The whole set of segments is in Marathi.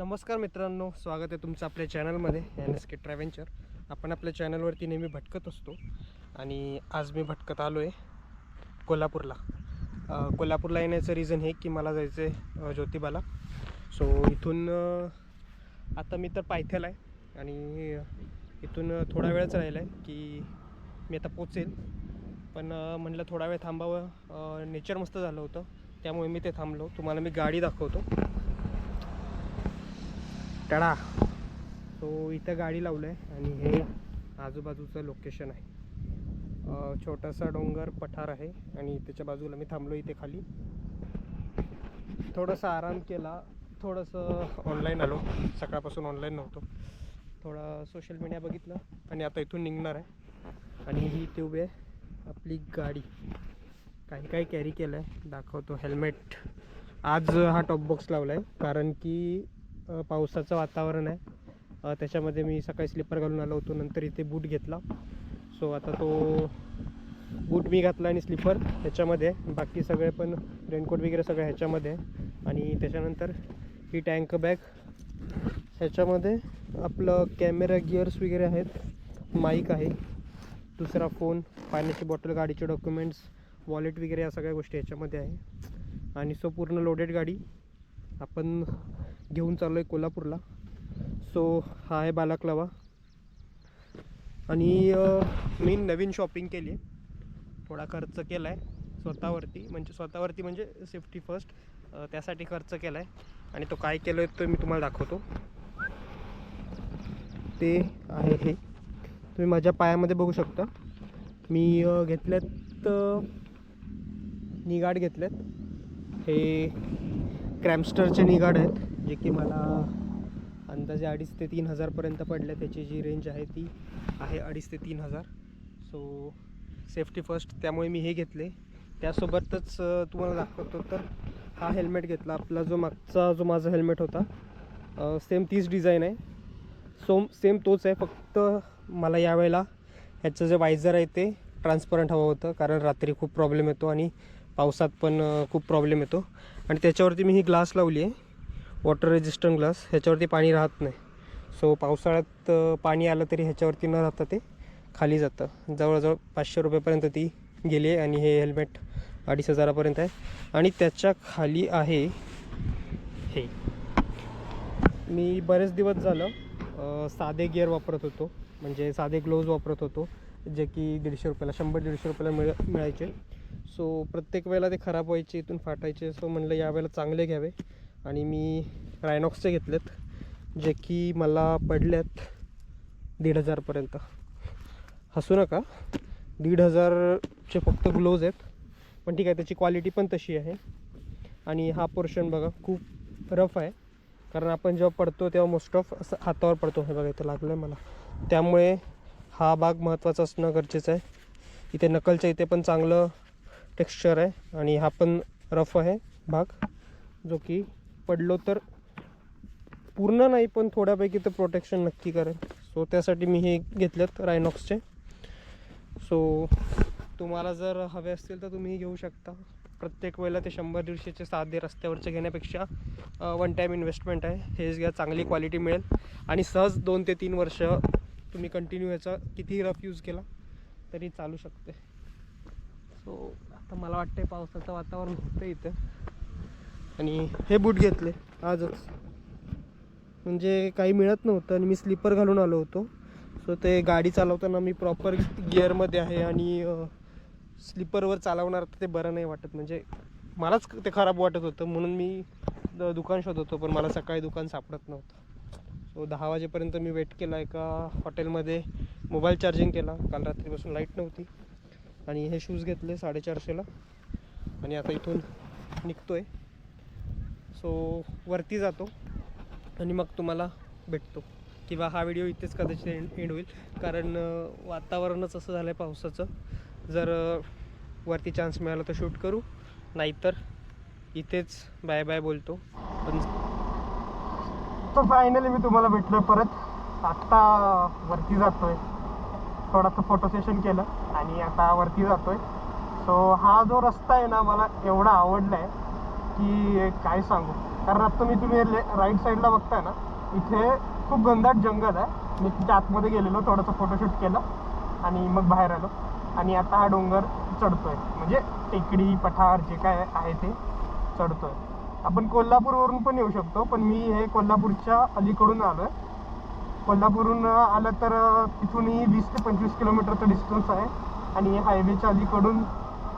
नमस्कार मित्रांनो स्वागत आहे तुमचं आपल्या चॅनलमध्ये एन एस के ट्रॅव्हेंचर आपण आपल्या चॅनलवरती नेहमी भटकत असतो आणि आज मी भटकत आलो आहे कोल्हापूरला कोल्हापूरला येण्याचं रिझन हे की मला जायचं आहे ज्योतिबाला. सो इथून आता मी तर पायथ्याला आहे आणि इथून थोडा वेळच राहिला आहे की मी आता पोचेल. पण म्हणलं थोडा वेळ थांबावं नेचर मस्त झालं होतं त्यामुळे मी ते थांबलो. तुम्हाला मी गाडी दाखवतो. टडा सो इथं गाडी लावलं आहे आणि हे आजूबाजूचं लोकेशन आहे. छोटासा डोंगर पठार आहे आणि त्याच्या बाजूला मी थांबलो इथे खाली. थोडासा आराम केला. थोडंसं ऑनलाईन आलो. सकाळपासून ऑनलाईन नव्हतो. थोडा सोशल मीडिया बघितलं आणि आता इथून निघणार आहे. आणि ही इथे उभी आहे. आपली गाडी. काही काही कॅरी केलं आहे दाखवतो. हेल्मेट आज हा टॉप बॉक्स लावला आहे कारण की पावसाचं वातावरण आहे. त्याच्यामध्ये मी सकाळी स्लिपर घालून आलो होतो नंतर इथे बूट घेतला. सो आता तो बूट मी घातला आणि स्लिपर ह्याच्यामध्ये आहे. बाकी सगळे पण रेनकोट वगैरे सगळं ह्याच्यामध्ये. आहे आणि त्याच्यानंतर ही टँक बॅग. ह्याच्यामध्ये आपलं कॅमेरा गिअर्स वगैरे आहेत. माईक आहे. दुसरा फोन पाण्याची बॉटल गाडीचे डॉक्युमेंट्स वॉलेट वगैरे या सगळ्या गोष्टी ह्याच्यामध्ये आहे. आणि सो पूर्ण लोडेड गाडी. आपण घेऊन चाललो आहे कोल्हापूरला. सो हा आहे बालाक्लावा. आणि मी नवीन शॉपिंग केली आहे थोडा खर्च केला आहे स्वतःवरती. म्हणजे स्वतःवरती म्हणजे सेफ्टी फर्स्ट त्यासाठी खर्च केला आहे आणि तो काय केलं आहे तो मी तुम्हाला दाखवतो. ते आहे हे. तुम्ही माझ्या पायामध्ये बघू शकता. मी घेतल्यात निगाड घेतल्यात. हे क्रॅमस्टरचे निगाड आहेत. जे की मला अंदाजे अडीच ते तीन हजारपर्यंत पडले त्याची जी रेंज आहे ती आहे अडीच ते तीन हजार. सो सेफ्टी फर्स्ट त्यामुळे मी हे घेतले. त्यासोबतच तुम्हाला दाखवतो तर हा हेल्मेट घेतला. आपला जो मागचा जो माझा हेल्मेट होता सेम तीच डिझाईन आहे. सो सेम तोच आहे. फक्त मला यावेळेला ह्याचं जे वायझर आहे ते ट्रान्सपरंट हवं होतं. कारण रात्री खूप प्रॉब्लेम येतो आणि पावसात पण खूप प्रॉब्लेम येतो. आणि त्याच्यावरती मी ही ग्लास लावली आहे. वॉटर रेजिस्टंट ग्लास ह्याच्यावरती पाणी राहत नाही. सो पावसाळ्यात पाणी आलं तरी ह्याच्यावरती न राहता ते खाली जातं. जवळजवळ पाचशे रुपयेपर्यंत ती गेली आहे आणि हे हेल्मेट अडीच हजारापर्यंत आहे. आणि त्याच्याखाली आहे हे. मी बरेच दिवस झालं साधे गिअर वापरत होतो. म्हणजे साधे ग्लोव्ज वापरत होतो जे की दीडशे रुपयाला शंभर दीडशे रुपयाला मिळ मिळायचे. सो प्रत्येक वेळेला ते खराब व्हायचे इथून फाटायचे. सो म्हणलं यावेळेला चांगले घ्यावे. आणि मी रायनॉक्सचे घेतलेत जे की मला पडल्यात दीड हजारपर्यंत हसू नका. दीड हजारचे फक्त ग्लोज आहेत. पण ठीक आहे त्याची क्वालिटी पण तशी आहे. आणि हा पोर्शन बघा खूप रफ आहे. कारण आपण जेव्हा पडतो तेव्हा मोस्ट ऑफ असं हातावर पडतो. हे बघा इथं लागलं आहे मला. त्यामुळे हा भाग महत्त्वाचा असणं गरजेचं आहे. इथे नकलच्या इथे पण चांगलं टेक्स्चर आहे. आणि हा पण रफ आहे भाग जो की पडलो तर पूर्ण नाही पण थोड्यापैकी तर प्रोटेक्शन नक्की करेल सो त्यासाठी मी हे घेतलेत रायनॉक्सचे सो तुम्हाला जर हवे असतील तर तुम्ही घेऊ शकता. प्रत्येक वेळेला ते शंभर दीडशेचे साधे रस्त्यावरचे घेण्यापेक्षा वन टाईम इन्व्हेस्टमेंट आहे. हेच घ्या चांगली क्वालिटी मिळेल. आणि सहज दोन ते तीन वर्ष तुम्ही कंटिन्यू याचा कितीही रफ यूज केला तरी चालू शकते. सो आता मला वाटतं पावसाचं वातावरण होतं इथं. आणि हे बूट घेतले आजच. म्हणजे काही मिळत नव्हतं आणि मी स्लीपर घालून आलो होतो. सो ते गाडी चालवताना मी प्रॉपर गिअरमध्ये आहे आणि स्लीपरवर चालवणार तर ते बरं नाही वाटत. म्हणजे मलाच ते खराब वाटत होतं. म्हणून मी द- दुकान शोधत होतो पण मला सकाळी दुकान सापडत नव्हतं. सो दहा वाजेपर्यंत मी वेट केला एका हॉटेलमध्ये मोबाईल चार्जिंग केला. काल रात्रीपासून लाइट नव्हती. आणि हे शूज घेतले साडेचारशेला. आणि आता इथून निघतो आहे सो वरती जातो आणि मग तुम्हाला भेटतो. किंवा हा व्हिडिओ इथेच कदाचित एंड एंड होईल. कारण वातावरणच असं झालं आहे पावसाचं. जर वरती चान्स मिळाला तर शूट करू. नाहीतर इथेच बाय बाय बोलतो. पण तर फायनली मी तुम्हाला भेटलो परत. आत्ता वरती जातोय. थोडासा फोटो सेशन केलं आणि आता वरती जातोय. सो हा जो रस्ता आहे ना मला एवढा आवडला आहे की काय सांगू? कारण आता मी तुम्ही राईट साईडला बघताय ना इथे खूप घनदाट जंगल आहे. मी तिथे आतमध्ये गेलेलो थोडंसं फोटोशूट केलं आणि मग बाहेर आलो. आणि आता हा डोंगर चढतोय. म्हणजे टेकडी पठार जे काय आहे ते चढतोय. आपण कोल्हापूरवरून पण येऊ शकतो पण मी हे कोल्हापूरच्या अलीकडून आलो आहे कोल्हापूरहून आलं तर तिथूनही वीस ते पंचवीस किलोमीटरचं डिस्टन्स आहे. आणि हायवेच्या अलीकडून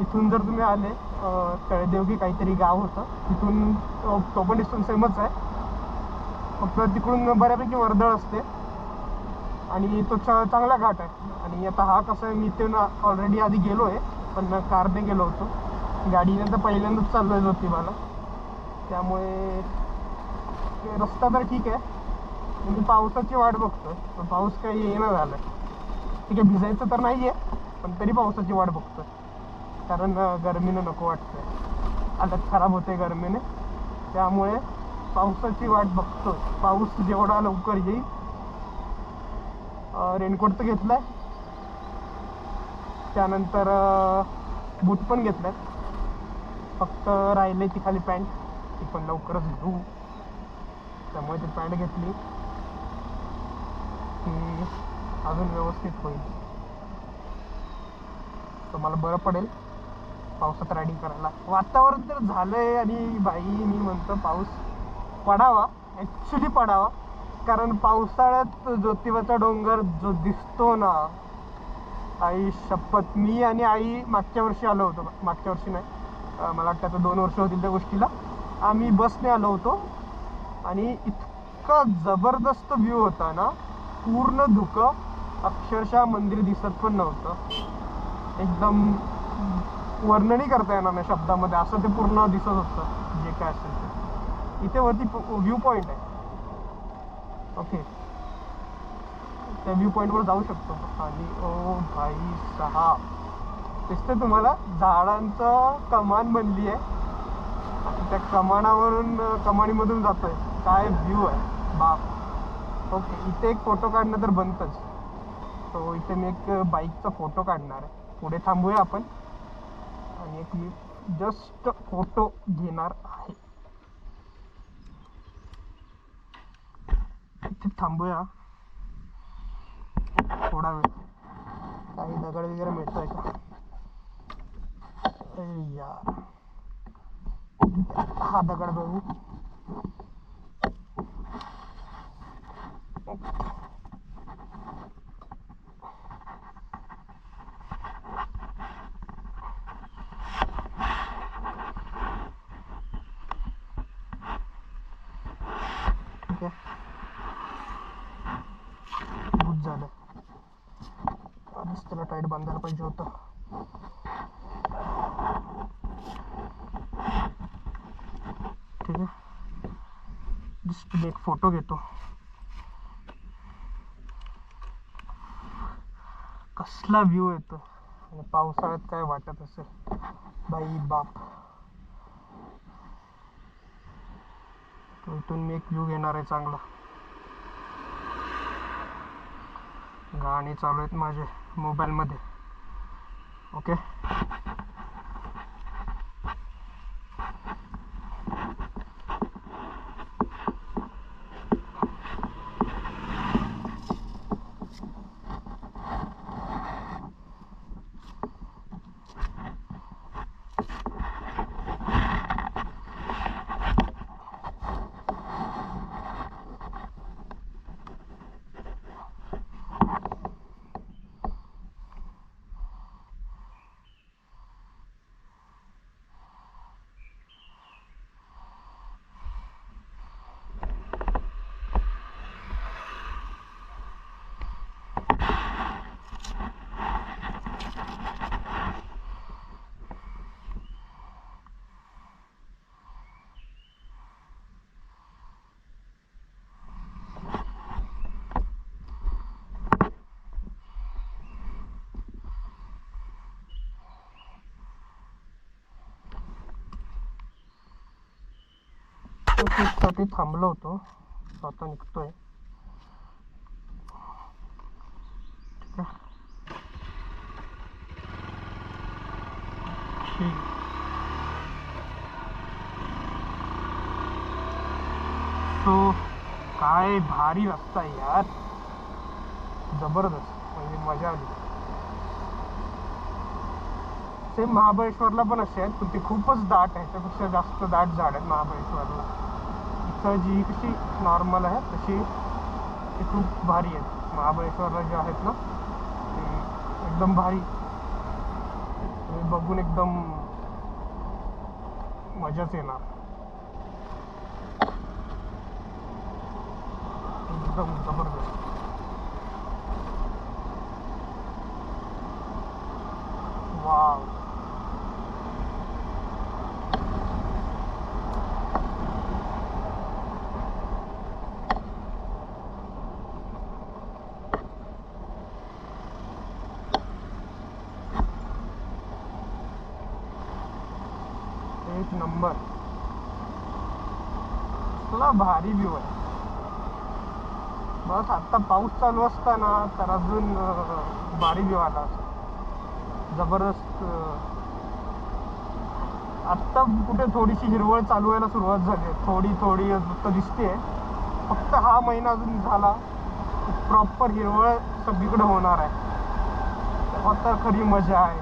इथून जर तुम्ही आले अं, तळेदेव की काहीतरी गाव होतं. तिथून तो पण डिस्टन्स सेमच आहे. फक्त तिकडून बऱ्यापैकी वर्दळ असते. आणि तो चा चांगला घाट आहे. आणि आता हा कसं आहे मी इथून ऑलरेडी आधी गेलो आहे पण कारने गेलो होतो. गाडीने तर पहिल्यांदाच चाललो आहे मला. त्यामुळे ते रस्ता तर ठीक आहे. म्हणजे पावसाची वाट बघतो पण पाऊस काही येणं झालं ठीक आहे भिजायचं तर नाही आहे पण तरी पावसाची वाट आहे कारण गरमीनं नको वाटतं हालत खराब होते गरमीने. त्यामुळे पावसाची वाट बघतो पाऊस जेवढा लवकर येईल रेनकोट तर घेतलाय. त्यानंतर बूट पण घेतलाय. फक्त राहिले ती खाली पॅन्ट. ती पण लवकरच घेऊ त्यामुळे ती पॅन्ट घेतली. की अजून व्यवस्थित होईल. तर मला बरं पडेल. पावसात रायडिंग करायला. वातावरण तर झालंय आणि बाई मी म्हणतो पाऊस पडावा. ॲक्च्युली पडावा. कारण पावसाळ्यात ज्योतिबाचा डोंगर जो दिसतो ना आई शपथ. मी आणि आई मागच्या वर्षी आलो होतो. मागच्या वर्षी नाही. मला वाटतं आता दोन वर्ष होतील त्या गोष्टीला. आम्ही बसने आलो होतो. आणि इतका जबरदस्त व्ह्यू होता ना पूर्ण धुकं. अक्षरशः मंदिर दिसत पण नव्हतं. एकदम वर्णनही करता येणार नाही शब्दामध्ये. असं ते पूर्ण दिसत होतं जे काय असेल ते. इथे वरती व्ह्यू पॉईंट आहे. ओके त्या व्ह्यू पॉईंटवर जाऊ शकतो. आणि ओ भाई सहा दिसते तुम्हाला झाडांचं कमान बनली आहे. आणि त्या कमानावरून अं, कमानीमधून जातोय. काय व्ह्यू आहे? बाप. ओके इथे एक फोटो काढणं तर बनतंच. तो इथे मी एक बाईकचा फोटो काढणार आहे. पुढे थांबूया आपण. आणि एक मी जस्ट फोटो घेणार आहे. इथे थांबूया. थोडा वेळ. काही दगड वगैरे मिळतोय का? यार. हा दगड बघू. ठीक आहे गुड झालं. आधीच त्याला टाईट बांधायला पाहिजे होतं. ठीक आहे. डिस्प्ले एक फोटो घेतो. कसला व्ह्यू येतो. आणि पावसाळ्यात काय वाटत असेल? बाई बाप. इथून मी एक व्ह्यू घेणार आहे चांगला. गाणी चालू आहेत माझे मोबाईलमध्ये ओके साठी थांबलो होतो. आता निघतोय. ठीक सो काय भारी रस्ता आहे यार. जबरदस्त. म्हणजे मजा आली. सेम महाबळेश्वरला पण असे आहेत पण ते खूपच दाट आहे. त्यापेक्षा जास्त दाट झाड आहेत महाबळेश्वरला. इथं जी कशी नॉर्मल आहे तशी ते खूप भारी आहेत महाबळेश्वरला जे आहेत ना ते एकदम भारी. बघून एकदम मजाच येणार. एकदम जबरदस्त. वाव एक नंबर. तुला भारी व्ह्यू आहे. बस आता पाऊस चालू असताना तर अजून भारी व्ह्यू आला जबरदस्त आत्ता कुठे थोडीशी हिरवळ चालू व्हायला सुरुवात झाली आहे. थोडी थोडी फक्त दिसते फक्त हा महिना अजून झाला. प्रॉपर हिरवळ सगळीकडे होणार आहे. तेव्हा तर खरी मजा आहे.